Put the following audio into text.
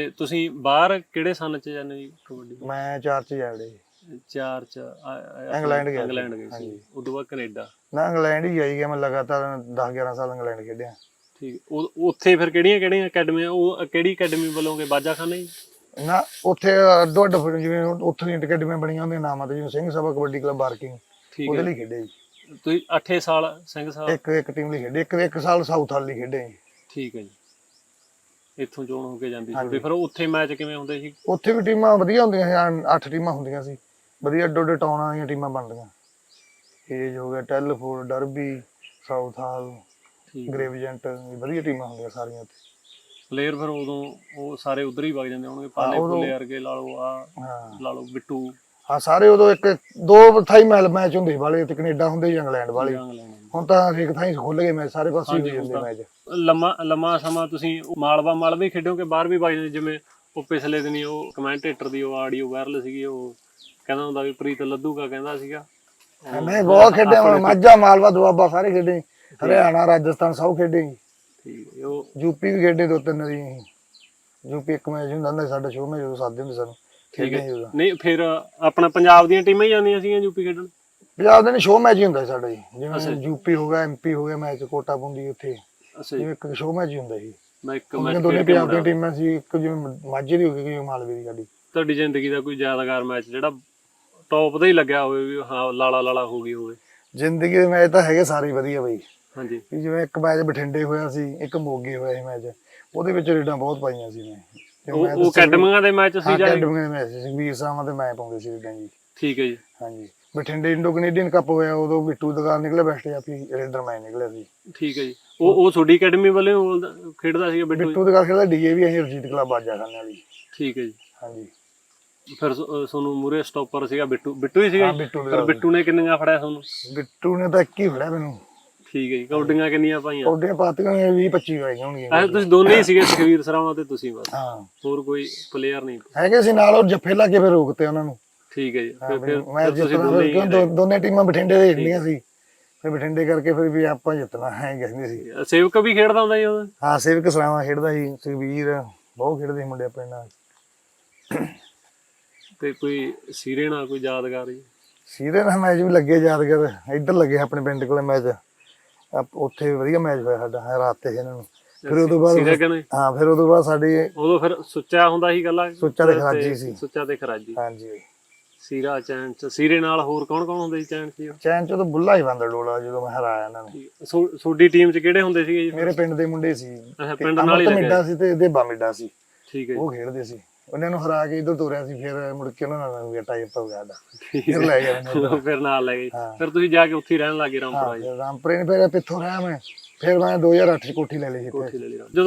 ਤੇ ਤੁਸੀਂ ਬਾਹਰ ਕਿਹੜੇ ਸਨ ਚ ਜਾਂਦੇ ਜੀ ਕਬੱਡੀ ਮੈਂ ਚਾਰ ਚ ਜਾੜੇ ਚਾਰ ਚ ਆ- ਆ- ਇੰਗਲੈਂਡ ਗਿਆ ਸੀ। ਇੰਗਲੈਂਡ ਗਏ ਸੀ। ਹਾਂਜੀ। ਉਦੋਂ ਬਾਅਦ ਕੈਨੇਡਾ। ਨਾ ਇੰਗਲੈਂਡ ਹੀ ਜਾਈ ਗਿਆ ਮੈਂ ਲਗਾਤਾਰ 10 11 ਸਾਲ ਇੰਗਲੈਂਡ ਖੇਡਿਆ। ਠੀਕ ਉਹ ਉੱਥੇ ਫਿਰ ਕਿਹੜੀਆਂ ਕਿਹੜੀਆਂ ਅਕੈਡਮੀਆਂ ਉਹ ਕਿਹੜੀ ਅਕੈਡਮੀ ਵੱਲੋਂਗੇ ਬਾਜਾਖਾਨਾ ਜੀ? ਨਾ ਉੱਥੇ ਅੱਡੋ ਅੱਡ ਫਿਰ ਜਿਵੇਂ ਉੱਥੋਂ ਦੀਆਂ ਅਕੈਡਮੀਆਂ ਬਣੀਆਂ ਹੁੰਦੀਆਂ ਨਾਮਾਂ ਤੇ ਜਿਵੇਂ ਸਿੰਘ ਸਭਾ ਕਬੱਡੀ ਕਲੱਬ ਬਾਰਕਿੰਗ ਠੀਕ ਉਹਦੇ ਹੈ। ਲਈ ਖੇਡੇ ਜੀ। ਤੁਸੀਂ 8 ਸਾਲ ਸਿੰਘ ਸਾਹਿਬ ਇੱਕ ਇੱਕ ਟੀਮ ਲਈ ਖੇਡੇ ਇੱਕ ਇੱਕ ਸਾਲ ਸਾਊਥ ਹਾਲ ਲਈ ਖੇਡੇ ਜੀ। ਠੀਕ ਹੈ ਜੀ। ਇੱਥੋਂ ਜੋਨ ਹੋ ਕੇ ਜਾਂਦੀ। ਤੁਹਾਡੀ ਫਿਰ ਉੱਥੇ ਮੈਚ ਕਿਵੇਂ ਹੁੰਦੇ ਸੀ? ਉੱਥੇ ਵੀ ਟੀਮਾਂ ਵਧੀਆ ਹੁੰਦੀਆਂ ਸੀ 8 ਟੀਮਾਂ ਹੁੰਦੀਆਂ ਸੀ। ਵਧੀਆ ਅੱਡ ਟਾਊਨਾਂ ਦੀਆਂ ਟੀਮਾਂ ਬਣਦੀਆਂ ਏਜ ਹੋ ਗਿਆ Telford Derby Southall Gravesend ਵਧੀਆ ਟੀਮਾਂ ਹੁੰਦੀਆਂ ਸਾਰੀਆਂ ਉੱਥੇ ਪਲੇਅਰ ਫਿਰ ਉਦੋਂ ਉਹ ਸਾਰੇ ਉਧਰ ਹੀ ਵਗ ਜਾਂਦੇ ਹੋਣਗੇ ਪਾਲੇ ਫੁੱਲੇ ਵਰਗੇ ਲਾ ਲਓ ਆ ਲਾ ਲਓ ਬਿੱਟੂ। ਹਾਂ ਸਾਰੇ ਉਦੋਂ ਇੱਕ ਦੋ ਥਾਈ ਮੈਲ ਮੈਚ ਹੁੰਦੇ ਸੀ ਵਾਲੇ ਤੇ ਕੈਨੇਡਾ ਹੁੰਦੇ ਸੀ ਇੰਗਲੈਂਡ ਵਾਲੇ। ਜਾਂ ਹੁਣ ਤਾਂ ਇੱਕ ਥਾਈ ਖੁੱਲ ਗਏ ਮੈਚ ਸਾਰੇ ਪਾਸੇ ਹੋ ਹੁਣ ਮੈਚ। ਲੰਮਾ ਲੰਮਾ ਸਮਾਂ ਤੁਸੀਂ ਮਾਲਵਾ ਮਾਲਵੇ ਖੇਡੋ ਕਿ ਬਾਹਰ ਵੀ ਜਾਂਦੇ ਜਿਵੇਂ ਉਹ ਪਿਛਲੇ ਦਿਨੀ ਉਹ ਕਮੈਂਟੇਟਰ ਦੀ ਉਹ ਆਡੀਓ ਵਾਇਰਲ ਸੀਗੀ ਉਹ ਕਹਿੰਦਾ ਹੁੰਦਾ ਵੀ ਪ੍ਰੀਤ ਲੱਧੂਗਾ ਕਹਿੰਦਾ ਸੀਗਾ। ਉਹ- ਨਹੀਂ ਬਹੁਤ ਖੇਡੇ ਮੈਂ ਮਾਝਾ ਮਾਲਵਾ ਦੁਆਬਾ ਸਾਰੇ ਖੇਡੇ ਹਰਿਆਣਾ ਰਾਜਸਥਾਨ ਸਭ ਖੇਡੇ। ਠੀਕ ਹੈ, ਉਹ ਯੂਪੀ ਵੀ ਖੇਡੇ ਦੋ ਤਿੰਨ ਅਸੀਂ ਯੂਪੀ ਇੱਕ ਮੈਚ ਹੁੰਦਾ ਹੁੰਦਾ ਸਾਡਾ ਸ਼ੋਅ ਮੈਚ ਜਦੋਂ ਸਾਦੇ ਹੁੰਦੇ ਸਾਨੂੰ ਠੀਕ ਹੈ। ਨਹੀਂ ਫਿਰ ਆਪਣਾ ਪੰਜਾਬ ਦੀਆਂ ਟੀਮਾਂ ਹੀ ਜਾਂਦੀਆਂ ਸੀਗੀਆਂ ਯੂਪੀ ਖੇਡਣ? ਪੰਜਾਬ ਦੇ ਨੇ ਸ਼ੋਅ ਮੈਚ ਹੀ ਹੁੰਦਾ ਸੀ ਸਾਡਾ ਜੀ। ਅੱਛਾ ਜਿਵੇਂ ਜੀ। ਯੂਪੀ ਹੋ ਗਿਆ ਐਮਪੀ ਹੋ ਗਿਆ ਮੈਚ ਕੋਟਾ ਪੁੰਦੀ ਉੱਥੇ। ਅੱਛਾ ਜੀ। ਜਿਵੇਂ ਇੱਕ ਸ਼ੋਅ ਮੈਚ ਹੀ ਹੁੰਦਾ ਸੀ। ਮੈਂ ਇੱਕ ਮੈਚ ਦੋਨੇ ਪੰਜਾਬ ਦੀਆਂ। ਟੀਮਾਂ ਸੀ ਇੱਕ ਜਿਵੇਂ ਮਾਝੇ ਦੀ ਹੋ ਗਈ ਇੱਕ ਮਾਲਵੇ ਦੀ ਸਾਡੀ। ਤੁਹਾਡੀ ਜ਼ਿੰਦਗੀ ਦਾ ਕੋਈ ਯਾਦਗਾਰ ਮੈਚ ਜਿਹੜਾ ਟੌਪ ਦਾ ਹੀ ਲੱਗਿਆ ਹੋਵੇ ਵੀ ਹਾਂ ਲਾਲਾ ਲਾਲਾ ਹੋ ਗਈ ਹੋਵੇ। ਜ਼ਿੰਦਗੀ ਦੇ ਮੈਚ ਤਾਂ ਹੈਗੇ ਸਾਰੇ ਹੀ ਵਧੀਆ ਬਈ। ਹਾਂਜੀ। ਵੀ ਜਿਵੇਂ ਇੱਕ ਮੈਚ ਬਠਿੰਡੇ ਹੋਇਆ ਸੀ ਇੱਕ ਮੋਗੇ ਹੋਇਆ ਸੀ ਮੈਚ ਉਹਦੇ ਵਿੱਚ ਰੇਡਾਂ ਬਹੁਤ ਪਾਈਆਂ ਸੀ ਮੈਂ। ਤੇ ਉਹ ਮੈਂ ਉਹ ਅਕੈਡਮੀਆਂ ਦੇ ਮੈਚ ਸੀ ਜਾਂ ਅਕੈਡਮੀ ਦੇ ਮੈਚ ਸੀ। ਵੀਰ ਸਾਹਾਂ ਤੇ ਮੈਂ ਪਾਉਂਦੇ ਸੀ ਰੇਡਾਂ ਜੀ। ਠੀਕ ਹੈ ਜੀ। ਹਾਂਜੀ। ਬਠਿੰਡੇ ਇੰਡੋ ਕੈਨੇਡੀਅਨ ਕੱਪ ਹੋਇਆ ਉਦੋਂ ਬਿੱਟੂ ਦੁਕਾਨ ਨਿਕਲਿਆ ਬੈਸਟ ਜਾਫੀ ਰੇਡਰ ਮੈਂ ਨਿਕਲਿਆ ਸੀ। ਠੀਕ ਹੈ ਜੀ। ਉਹ ਉਹ ਤੁਹਾਡੀ ਅਕੈਡਮੀ ਵੱਲੋਂ ਖੇਡਦਾ ਸੀਗਾ ਬਿੱਟੂ? ਬਿੱਟੂ ਦੁਕਾਨ ਖੇਡਦਾ ਡੀਏ ਵੀ ਅਸੀਂ ਰਜੀਤ ਕਲੱਬ ਬਾਜਾ ਖਾਨੇ ਵਾਲੀ ਠੀਕ ਹੈ ਜੀ। ਹਾਂਜੀ। ਫਿਰ ਸ- ਅਹ ਤੁਹਾਨੂੰ ਮੂਰੇ ਸਟਾਪਰ ਸੀਗਾ ਬਿੱਟੂ। ਬਿੱਟੂ ਹੀ ਸੀਗਾ? ਦੁਕਾਨ ਬਿੱਟੂ ਨੇ ਕਿੰਨੀਆਂ ਫੜਿਆ ਤੁਹਾਨੂੰ? ਬਿੱਟੂ ਨੇ ਤਾਂ ਇੱਕ ਹੀ ਫੜਿਆ ਮੈਨੂੰ। ਠੀਕ ਹੈ ਜੀ। ਕੌਡੀਆਂ ਕਿੰਨੀਆਂ ਪਾਈਆਂ? ਕੌਡੀਆਂ ਪਾਤੀਆਂ 20 25 ਹੋਈਆਂ ਹੋਣਗੀਆਂ। ਐ ਤੁਸੀਂ ਦੋਨੇ ਹੀ ਸੀਗੇ ਸੁਖਵੀਰ ਸਰਾਵਾਂ ਤੇ ਤੁਸੀਂ ਬਸ। ਹਾਂ। ਹੋਰ ਕੋਈ ਪਲੇਅਰ ਨਹੀਂ। ਹੈਗੇ ਸੀ ਨਾਲ ਉਹ ਜੱਫੇ ਲਾ ਕੇ ਫਿਰ ਰੋਕਤੇ ਉਹਨਾਂ ਨੂੰ। ਠੀਕ ਹੈ ਜੀ। ਹਾਂ ਫਿਰ ਫਿਰ ਮੈਂ ਫਿਰ ਤੁਸੀਂ ਜਿੱਤਣਾ ਦੋਨੇ ਫਿਰ ਹੀ। ਕਿਉਂ ਦੋ- ਦੋਨੇ ਟੀਮਾਂ ਬਠਿੰਡੇ ਦੇ ਖੇਡਣੀਆਂ ਸੀ ਫਿਰ ਬਠਿੰਡੇ ਕਰਕੇ ਫਿਰ ਵੀ ਆਪਾਂ ਜਿੱਤਣਾ ਹੈ ਕਹਿੰਦੇ ਸੀ। ਰਹੇ। ਸੇਵਕ ਵੀ ਖੇਡਦਾ ਹੁੰਦਾ ਜੀ ਉਹ? ਹਾਂ ਸੇਵਕ ਸਰਾਵਾ ਖੇਡਦਾ ਸੀ ਸੁਖਬੀਰ ਬਹੁਤ ਖੇਡਦੇ ਸੀ ਮੁੰਡੇ ਆਪਣੇ ਨਾਲ। ਤੇ ਕੋਈ ਸੀਰੇ ਨਾਲ ਕੋਈ ਯਾਦਗਾਰ ਜੀ? ਸੀਰੇ ਨਾਲ ਮੈਚ ਵੀ ਲੱਗੇ ਯਾਦਗਾਰ ਇੱਧਰ ਲੱਗੇ ਆਪਣੇ ਪਿੰਡ ਕੋਲੇ ਮੈਚ। ਉੱਥੇ ਵਧੀਆ ਮੈਚ ਹੋਇਆ ਸਾਡਾ ਹੈ ਰਾਤ ਤੇ ਇਹਨਾਂ ਨੂੰ। ਫਿਰ ਉਦੋਂ ਸੀਰੇ ਬਾਅਦ ਕਹਿੰਦੇ? ਹਾਂ ਫਿਰ ਉਦੋਂ ਬਾਅਦ ਸਾਡੀ ਉਦੋਂ ਫਿਰ ਸੁੱਚਾ ਹੁੰਦਾ ਸੀ ਗੱਲਾਂ? ਸੁੱਚਾ ਤੇ ਖਰਾਜੀ ਸੀ। ਸੁੱਚਾ ਤੇ ਖਰਾਜੀ। ਹਾਂਜੀ। ਸੀਰਾ ਚੈਨ ਚ ਸੀਰੇ ਨਾਲ ਹੋਰ ਕੌਣ ਕੌਣ ਹੁੰਦੇ ਸੀ ਚੈਨ ਚ ਜੀ? ਚੈਨ ਚੋਂ ਤਾਂ ਬੁੱਲਾ ਹੀ ਬੰਦਰ ਡੋਲਾ ਜਦੋਂ ਮੈਂ ਹਰਾਇਆ ਇਹਨਾਂ ਨੂੰ। ਸੋ- ਤੁਹਾਡੀ ਟੀਮ ਚ ਕਿਹੜੇ ਹੁੰਦੇ ਸੀਗੇ ਜੀ? ਮੇਰੇ ਪਿੰਡ ਦੇ ਮੁੰਡੇ ਸੀ। ਅੱਛਾ ਪਿੰਡ ਨਾਲ ਹੀ ਅਮਰਤ ਮਿੱਡਾ ਸੀ ਤੇ ਦੇਬਾ ਮਿੱਡਾ ਸੀ। ਠੀਕ ਹੈ ਜੀ। ਉਹ ਖੇਡਦੇ ਸੀ। ਉਹਨਾਂ ਨੂੰ ਹਰਾ ਕੇ ਇਧਰ ਤੋਰਿਆ ਸੀ ਫਿਰ ਮੁੜ ਕੇ ਉਹਨਾਂ ਨਾਲ ਵੀ ਟਾਈਪ ਹੋ ਗਿਆ ਦਾ ਠੀਕ ਫਿਰ ਲੈ ਗਏ ਮੈਨੂੰ ਫਿਰ ਨਾਲ ਲੈ ਗਏ। ਹਾਂ। ਫਿਰ ਤੁਸੀਂ ਜਾ ਕੇ ਉੱਥੇ ਹੀ ਰਹਿਣ ਲੱਗੇ ਰਾਮਪੁਰਾ ਜੀ? ਰਾਮਪੁਰੇ ਨੇ ਫਿਰ ਪਿੱਥੋਂ ਰਿਹਾ ਮੈਂ। ਫਿਰ ਮੈਂ 2008 ਚ ਕੋਠੀ ਲੈ ਲਈ ਸੀ ਇੱਥੇ। ਕੋਠੀ ਲੈ ਲਈ ਰਾਮ- ਜਦੋਂ